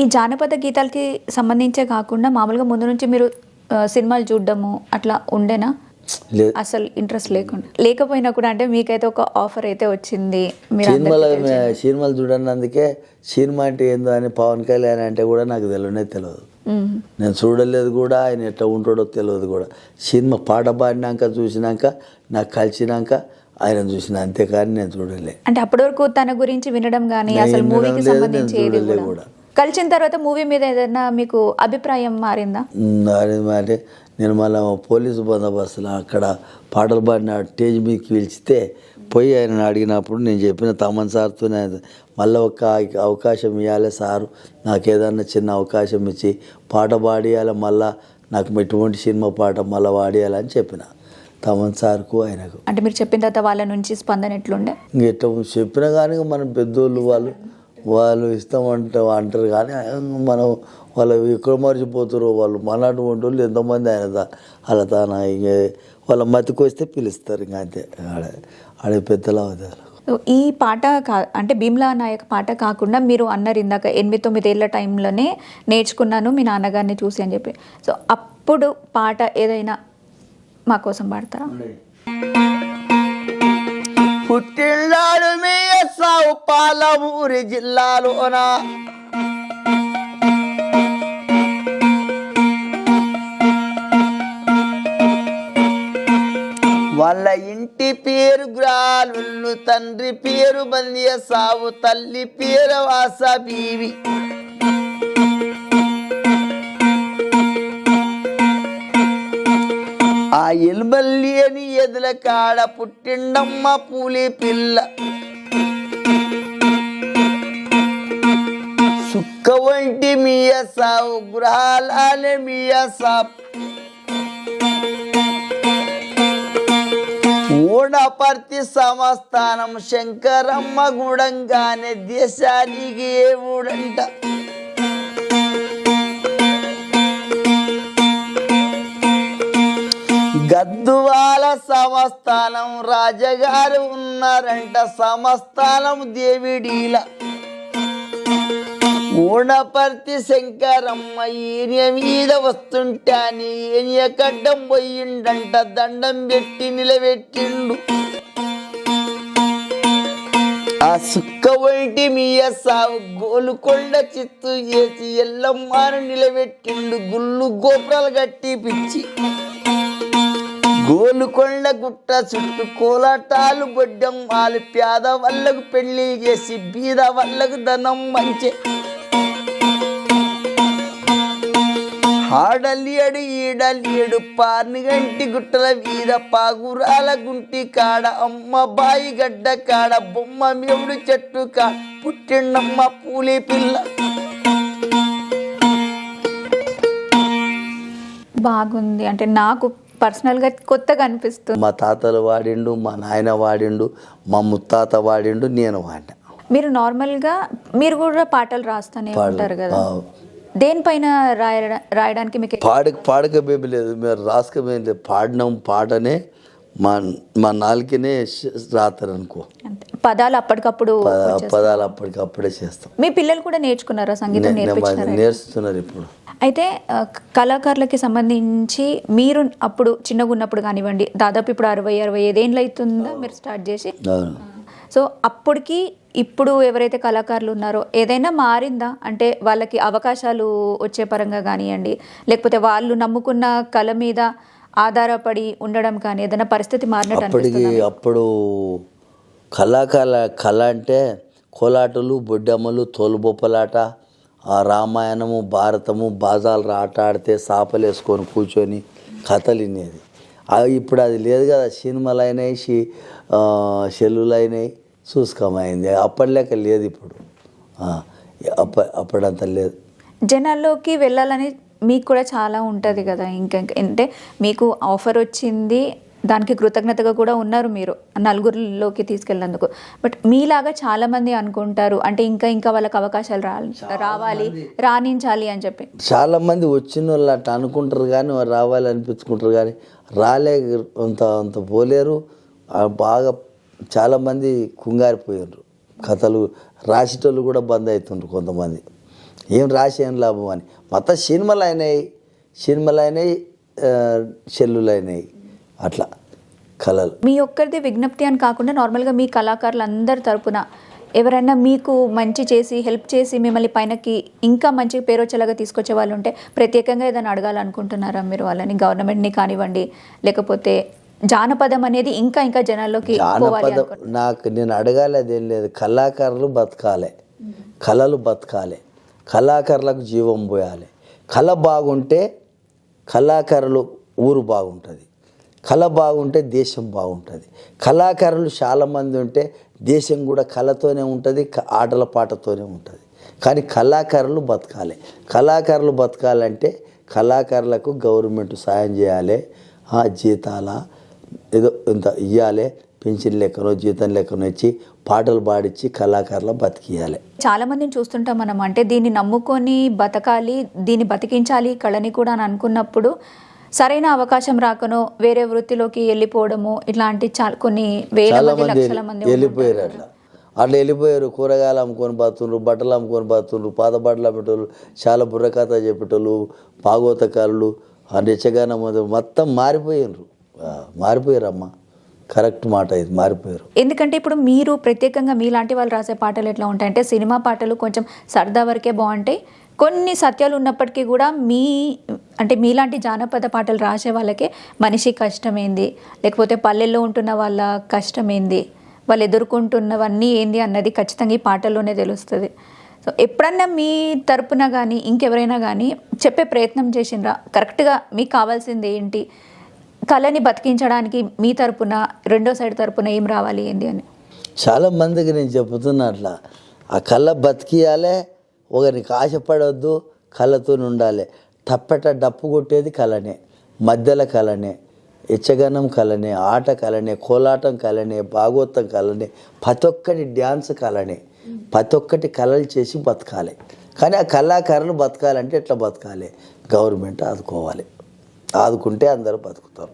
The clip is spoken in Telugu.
ఈ జానపద గీతాలకి సంబంధించే కాకుండా మామూలుగా ముందు నుంచి మీరు సినిమాలు చూడడము అట్లా ఉండేనా? అసలు ఇంట్రెస్ట్ లేకుండా. లేకపోయినా కూడా అంటే మీకైతే ఒక ఆఫర్ అయితే వచ్చింది. సినిమాలు సినిమాలు చూడనందుకే సినిమా అంటే ఏందో అని పవన్ కళ్యాణ్ అంటే కూడా నాకు తెలియనే తెలియదు. నేను చూడలేదు కూడా ఆయన ఎట్లా ఉంటాడో తెలియదు కూడా. సినిమా పాట పాడినాక చూసినాక నాకు కలిసినాక ఆయన చూసిన అంతేకాని నేను చూడలే. అంటే అప్పటి వరకు తన గురించి వినడం కానీ అసలు మూవీకి సంబంధించి కూడా. కలిసిన తర్వాత మూవీ మీద ఏదైనా మీకు అభిప్రాయం మారిందా? అంటే నేను మళ్ళీ పోలీసు బందోబస్తులో అక్కడ పాటలు పాడిన స్టేజ్ మీదకి పిలిచితే పోయి ఆయన అడిగినప్పుడు నేను చెప్పిన తమన్ సార్తో మళ్ళీ ఒక అవకాశం ఇవ్వాలి సారు. నాకు ఏదన్నా చిన్న అవకాశం ఇచ్చి పాట పాడియాలి మళ్ళా నాకు ఎటువంటి సినిమా పాట మళ్ళీ పాడియాలని చెప్పిన తమన్ సార్కు ఆయనకు. అంటే మీరు చెప్పిన తర్వాత వాళ్ళ నుంచి స్పందన ఎట్లుండే? ఇట్లా చెప్పినా కానీ మన పెద్దోళ్ళు వాళ్ళు వాళ్ళు ఇస్తామంటే అంటారు కానీ మనం వాళ్ళు ఎక్కడ మర్చిపోతారో వాళ్ళు మనటువంటి వాళ్ళు ఎంతమంది ఆయన అలా తాన ఇంక వాళ్ళ మతికి వస్తే పిలుస్తారు ఇంక అంతే. ఆడ ఆడ పెద్దలా అవుతారు సో ఈ పాట కా అంటే భీమ్లా నాయక్ పాట కాకుండా మీరు అన్నారు ఇందాక ఎనిమిది తొమ్మిది ఏళ్ళ టైంలోనే నేర్చుకున్నాను మీ నాన్నగారిని చూసి అని చెప్పి. సో అప్పుడు పాట ఏదైనా మా కోసం పాడతారా? పుట్టిల్లాడు మీ పాలమూరి జిల్లాలోన? వాళ్ళ ఇంటి పేరు గ్రాలు తండ్రి పేరు బందియ సావు తల్లి పేరు వాస బీవి. ఆ ఎల్బల్లి అని ఎదుల కాడ పుట్టిండమ్మ పూలి పిల్ల. వంటి మీయ సావు ఊడపర్తి సంస్థానం శంకరమ్మ గూడంగానే దేశానికి ఏ ఊడంట గద్దువాల సమస్థానం రాజగారు ఉన్నారంట సమస్థానం దేవిడీల ఊనపర్తి శంకరమ్మ ఈయన మీద వస్తుంటాని ఈయన కడ్డం పోయిండంట దండం పెట్టి నిలబెట్టిండు. ఆ సుక్క వంటి మీయ సావు గోలుకొండ చిత్తు చేసి ఎల్లమ్మను నిలబెట్టిండు గుళ్ళు గోపురాలు కట్టి పిచ్చి. గోలుకొండ గుట్ట చుట్టూ కోలాటాలు బొడ్డం వాళ్ళు పేద వాళ్ళకు పెళ్ళి చేసి బీద వాళ్ళకు ధనం మంచి. ఆడలియడు ఈడలియడు పార్ని గంటి గుట్టల వీధ పాగురాల గుంటి కాడ అమ్మ బాయి గడ్డ కాడ బొమ్మ మేవుడు చెట్టు కాడ పుట్టిండమ్మ పూలి పిల్ల. బాగుంది. అంటే నాకు పర్సనల్గా కొత్తగా అనిపిస్తుంది. మా తాతలు వాడిండు మా నాయన వాడిండు మా ముత్తాత వాడిండు నేను వాడినా. మీరు నార్మల్గా మీరు కూడా పాటలు రాస్తూనే ఉంటారు కదా. దేనిపైన రాయ రాయడానికి మీకు పాడక పాడక బేబీ లేదు. మీరు రాసుక బేబీ లేదు. పాడినాం పాటనే మా మా నాలుకనే రాతారు అనుకో. పదాలు అప్పటికప్పుడు పద- పదాలు అప్పటికప్పుడే చేస్తాం. మీ పిల్లలు కూడా నేర్చుకున్నారా? సంగీతం నే- నే- నేర్పించారా నేర్చుతున్నారు ఇప్పుడు. అయితే కళాకారులకి సంబంధించి మీరు అప్పుడు చిన్నగా ఉన్నప్పుడు కానివ్వండి దాదాపు ఇప్పుడు అరవై అరవై ఐదేళ్ళు అవుతుందా మీరు స్టార్ట్ చేసి? సో అప్పటికి ఇప్పుడు ఎవరైతే కళాకారులు ఉన్నారో ఏదైనా మారిందా? అంటే వాళ్ళకి అవకాశాలు వచ్చే పరంగా కానివ్వండి లేకపోతే వాళ్ళు నమ్ముకున్న కళ మీద ఆధారపడి ఉండడం కానీ ఏదైనా పరిస్థితి మారినట్టు అప్పటికి అప్పుడు కళాకాల కళ అంటే కోలాటలు బొడ్డమ్మలు తోలుబొప్పలాట ఆ రామాయణము భారతము బాజాలు ఆట ఆడితే సాపలు వేసుకొని కూర్చొని కథలు వినేది ఇప్పుడు అది లేదు కదా సినిమాలు అయినాయి షి- సెల్లులు అయినాయి చూసుకోమైంది అప్పటిలేక లేదు ఇప్పుడు. అప్ప అప్పుడంత లేదు. జనాల్లోకి వెళ్ళాలని మీకు కూడా చాలా ఉంటుంది కదా. ఇంకా ఇంకా- అంటే మీకు ఆఫర్ వచ్చింది దానికి కృతజ్ఞతగా కూడా ఉన్నారు మీరు నలుగురిలోకి తీసుకెళ్ళినందుకు. బట్ మీలాగా చాలా మంది అనుకుంటారు అంటే ఇంకా ఇంకా వాళ్ళకి అవకాశాలు రావాలి రాణించాలి అని చెప్పి. చాలా మంది వచ్చిన వాళ్ళు అట్లా అనుకుంటారు కానీ రావాలి అనిపించుకుంటారు కానీ రాలే అంత అంత పోలేరు. బాగా చాలామంది కుంగారిపోయారు కథలు రాసేటోళ్ళు కూడా బంద్ అవుతుండ్రు కొంతమంది. ఏం రాసి ఏం లాభం అని. మొత్తం సినిమాలు అయినాయి సినిమాలు అయినాయి సెల్లులు అయినాయి. అట్లా కళలు మీ ఒక్కరిది విజ్ఞప్తి అని కాకుండా నార్మల్గా మీ కళాకారులు అందరి తరపున ఎవరైనా మీకు మంచి చేసి హెల్ప్ చేసి మిమ్మల్ని పైనకి ఇంకా మంచి పేరు వచ్చేలాగా తీసుకొచ్చే వాళ్ళు ఉంటే ప్రత్యేకంగా ఏదైనా అడగాలనుకుంటున్నారా మీరు వాళ్ళని? గవర్నమెంట్ని కానివ్వండి లేకపోతే జానపదం అనేది ఇంకా ఇంకా జనాల్లోకి జానపద నాకు నేను అడగాలి అదేం లేదు. కళాకారులు బతకాలి. కళలు బతకాలి. కళాకారులకు జీవం పోయాలి. కళ బాగుంటే కళాకారులు ఊరు బాగుంటుంది. కళ బాగుంటే దేశం బాగుంటుంది. కళాకారులు చాలామంది ఉంటే దేశం కూడా కళతోనే ఉంటుంది ఆటల పాటతోనే ఉంటుంది. కానీ కళాకారులు బతకాలి. కళాకారులు బతకాలంటే కళాకారులకు గవర్నమెంట్ సాయం చేయాలి. ఆ జీతాల ఏదో ఇంత ఇవ్వాలి పెన్షన్ లెక్కనో జీతం లెక్కనో ఇచ్చి పాటలు పాడించి కళాకారులు బతికియాలి చాలా మందిని చూస్తుంటాం మనం. అంటే దీన్ని నమ్ముకొని బతకాలి దీన్ని బతికించాలి కళని కూడా అని అనుకున్నప్పుడు సరైన అవకాశం రాకనో వేరే వృత్తిలోకి వెళ్ళిపోవడము ఇట్లాంటి చాలా కొన్ని వేల మంది మంది లక్షల మంది వెళ్ళిపోయారు అట్లా. అట్లా వెళ్ళిపోయారు కూరగాయలు అమ్ముకొని బతుండ్రు బట్టలు అమ్ముకొని బతుండ్రు పాత బట్టలు అమ్మేటోళ్ళు చాలా బుర్రకథ చెప్పేటోళ్ళు పాగోతకారులు ఆ నిచ్చగానం మొత్తం మారిపోయినరు మారిపోయారు అమ్మ కరెక్ట్ మాట ఇది మారిపోయారు. ఎందుకంటే ఇప్పుడు మీరు ప్రత్యేకంగా మీలాంటి వాళ్ళు రాసే పాటలు ఎట్లా ఉంటాయంటే సినిమా పాటలు కొంచెం సరదా వరకే బాగుంటాయి. కొన్ని సత్యాలు ఉన్నప్పటికీ కూడా మీ అంటే మీలాంటి జానపద పాటలు రాసే వాళ్ళకే మనిషి కష్టమేంది? లేకపోతే పల్లెల్లో ఉంటున్న వాళ్ళ కష్టమైంది? వాళ్ళు ఎదుర్కొంటున్నవన్నీ ఏంది అన్నది ఖచ్చితంగా ఈ పాటల్లోనే తెలుస్తుంది. సో ఎప్పుడన్నా మీ తరపున కానీ ఇంకెవరైనా కానీ చెప్పే ప్రయత్నం చేసిండ్రా? కరెక్ట్గా మీకు కావాల్సింది ఏంటి? కళని బతికించడానికి మీ తరపున రెండో సైడ్ తరపున ఏం రావాలి ఏంది అని? చాలా మందికి నేను చెబుతున్నా అట్లా. ఆ కళ బతికియాలే ఒకరికి ఆశపడవద్దు కళ్ళతో ఉండాలి. తప్పట డప్పు కొట్టేది కళనే మధ్యల కళనే యక్షగానం కళనే ఆట కళనే కోలాటం కళనే భాగవతం కళనే ప్రతి ఒక్కటి డ్యాన్స్ కళనే. ప్రతి ఒక్కటి కళలు చేసి బతకాలి. కానీ ఆ కళాకారులు బతకాలంటే ఎట్లా బతకాలి? గవర్నమెంట్ ఆదుకోవాలి. ఆదుకుంటే అందరూ బతుకుతారు.